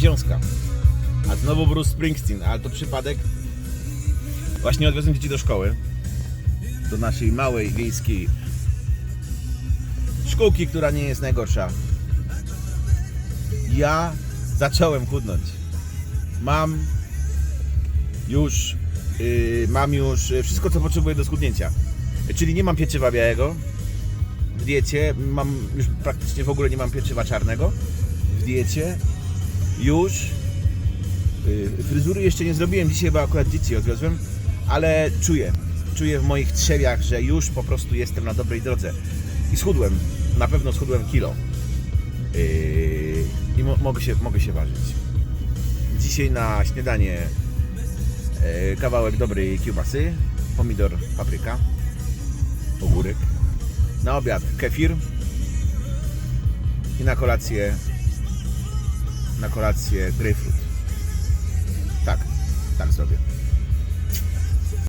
Jąska. A znowu Bruce Springsteen, ale to przypadek. Właśnie odwiozłem dzieci do szkoły. Do naszej małej, wiejskiej szkółki, która nie jest najgorsza. Ja zacząłem chudnąć. Mam już, yy, mam już wszystko, co potrzebuję do schudnięcia. Czyli nie mam pieczywa białego w diecie, mam już praktycznie w ogóle nie mam pieczywa czarnego w diecie. Już yy, fryzury jeszcze nie zrobiłem, dzisiaj chyba akurat dzieci odwiozłem, ale czuję, czuję w moich trzewiach, że już po prostu jestem na dobrej drodze. I schudłem, na pewno schudłem kilo. Yy, I mo- mogę, się, mogę się ważyć. Dzisiaj na śniadanie e, kawałek dobrej kiełbasy, pomidor, papryka, ogórek. Na obiad kefir i na kolację na kolację grapefruit. Tak, tak zrobię.